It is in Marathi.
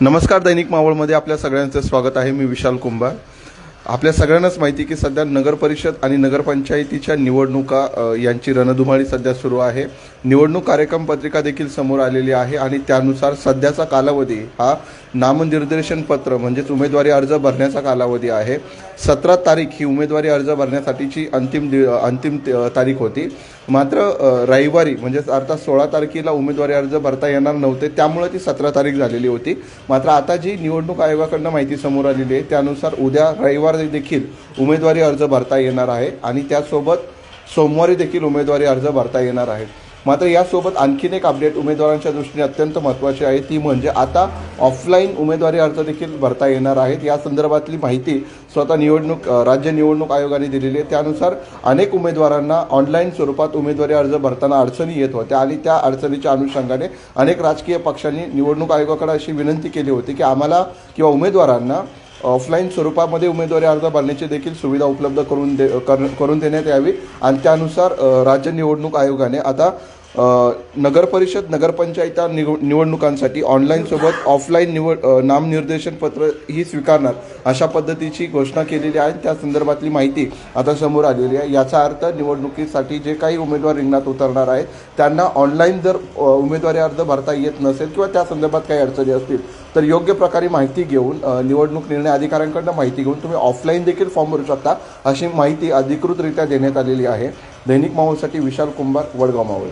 नमस्कार दैनिक मावळमध्ये आपल्या सगळ्यांचं स्वागत आहे. मी विशाल कुंभार. आपल्या सगळ्यांनाच माहिती की सध्या नगरपरिषद आणि नगरपंचायतीच्या निवडणुका यांची रणधुमाळी सध्या सुरू आहे. निवडणूक कार्यक्रम पत्रिका देखील समोर आलेली आहे आणि त्यानुसार सध्याचा कालावधी हा नामनिर्देशन पत्र म्हणजेच उमेदवारी अर्ज भरण्याचा कालावधी आहे. सतरा तारीख ही उमेदवारी अर्ज भरण्यासाठीची अंतिम दि अंतिम त- तारीख होती. मात्र रविवारी म्हणजेच अर्थात सोळा तारखेला उमेदवारी अर्ज भरता येणार नव्हते त्यामुळे ती सतरा तारीख झालेली होती. मात्र आता जी निवडणूक आयोगाकडनं माहिती समोर आलेली आहे त्यानुसार उद्या रविवार देखील उमेदवारी अर्ज भरता येणार आहे आणि त्यासोबत सोमवारी देखील उमेदवारी अर्ज भरता येणार आहे. मात्र यासोबत आणखीन एक अपडेट उमेदवारांच्या दृष्टीने अत्यंत महत्त्वाची आहे. ती म्हणजे आता ऑफलाईन उमेदवारी अर्ज देखील भरता येणार आहेत. या संदर्भातली माहिती स्वतः निवडणूक राज्य निवडणूक आयोगाने दिलेली आहे. त्यानुसार अनेक उमेदवारांना ऑनलाईन स्वरूपात उमेदवारी अर्ज भरताना अडचणी येत होत्या आणि त्या अडचणीच्या अनुषंगाने अनेक राजकीय पक्षांनी निवडणूक आयोगाकडे अशी विनंती केली होती की आम्हाला किंवा उमेदवारांना ऑफलाईन स्वरूपामध्ये उमेदवारी अर्ज भरण्याची देखील सुविधा उपलब्ध करून दे कर- करून देण्यात यावी. आणि त्यानुसार राज्य निवडणूक आयोगाने आता नगरपरिषद नगरपंचायता नगरपंचायत निव निवडणुकांसाठी ऑनलाईनसोबत ऑफलाईन निवड नामनिर्देशन पत्र ही स्वीकारणार अशा पद्धतीची घोषणा केलेली आहे. त्या संदर्भातली माहिती आता समोर आलेली आहे. याचा अर्थ निवडणुकीसाठी जे काही उमेदवार रिंगणात उतरणार आहेत त्यांना ऑनलाईन जर उमेदवारी अर्ज भरता येत नसेल किंवा त्या संदर्भात काही अडचणी असतील तर योग्य प्रकारे माहिती घेऊन निवडणूक निर्णय अधिकाऱ्यांकडनं माहिती घेऊन तुम्ही ऑफलाईन देखील फॉर्म भरू शकता. अशी माहिती अधिकृतरित्या देण्यात आलेली आहे. दैनिक माहोलसाठी विशाल कुंभार वडगाव मावळ